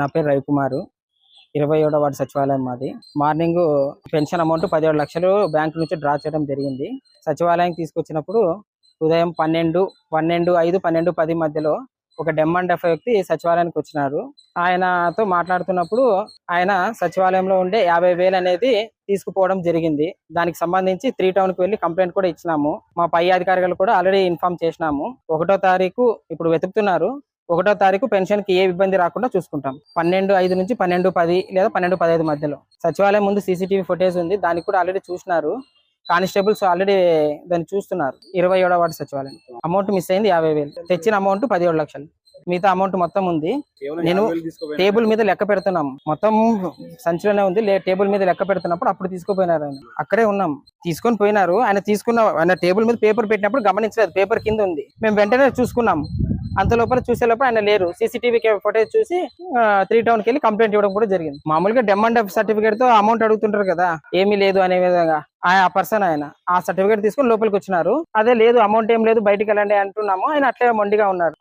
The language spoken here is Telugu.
నా పేరు రవికుమారు. ఇరవై ఏడో వార్డు సచివాలయం మాది. మార్నింగ్ పెన్షన్ అమౌంట్ పదిహేడు లక్షలు బ్యాంకు నుంచి డ్రా చేయడం జరిగింది. సచివాలయం తీసుకొచ్చినప్పుడు ఉదయం పన్నెండు పన్నెండు ఐదు పన్నెండు పది మధ్యలో ఒక డెమ్ అండ్ డెఫ్ వ్యక్తి సచివాలయానికి వచ్చినారు. ఆయనతో మాట్లాడుతున్నప్పుడు ఆయన సచివాలయంలో ఉండే యాభై వేలు అనేది తీసుకుపోవడం జరిగింది. దానికి సంబంధించి త్రీ టౌన్కి వెళ్ళి కంప్లైంట్ కూడా ఇచ్చినాము. మా పై అధికారులు కూడా ఆల్రెడీ ఇన్ఫార్మ్ చేసినాము. ఒకటో తారీఖు ఇప్పుడు వెతుకుతున్నారు. ఒకటో తారీఖు పెన్షన్కి ఏ ఇబ్బంది రాకుండా చూసుకుంటాం. పన్నెండు ఐదు నుంచి పన్నెండు పది లేదా పన్నెండు పదహైదు మధ్యలో. సచివాలయం ముందు సీసీటీవీ ఫుటేజ్ ఉంది. దానికి కూడా ఆల్రెడీ చూసినారు. కానిస్టేబుల్స్ ఆల్రెడీ దాన్ని చూస్తున్నారు. ఇరవై ఏడో వార్డు సచివాలయం. అమౌంట్ మిస్ అయింది యాభై వేలు. తెచ్చిన అమౌంట్ పదిహేడు లక్షలు. మిగతా అమౌంట్ మొత్తం ఉంది. నేను టేబుల్ మీద లెక్క పెడుతున్నాం. మొత్తం సంచిలోనే ఉంది. లే- టేబుల్ మీద లెక్క పెడుతున్నప్పుడు అప్పుడు తీసుకుపోయినారు ఆయన. అక్కడే ఉన్నాం. తీసుకొని పోయినారు. ఆయన తీసుకున్న ఆయన టేబుల్ మీద పేపర్ పెట్టినప్పుడు గమనించలేదు. పేపర్ కింద ఉంది. మేము వెంటనే చూసుకున్నాం. అంత లోపల చూసే లోపల ఆయన లేరు. సీసీటీవీ ఫోటేజ్ చూసి త్రీ టౌన్కి వెళ్ళి కంప్లైంట్ ఇవ్వడం కూడా జరిగింది. మామూలుగా డెమ్ సర్టిఫికేట్తో అమౌంట్ అడుగుతుంటారు కదా ఏమీ లేదు అనే విధంగా. ఆ పర్సన్ ఆయన ఆ సర్టిఫికేట్ తీసుకొని లోపలికి వచ్చినారు. అదే లేదు అమౌంట్ ఏం లేదు బయటికి వెళ్ళండి అంటున్నాము. ఆయన అట్లే మొండిగా ఉన్నారు.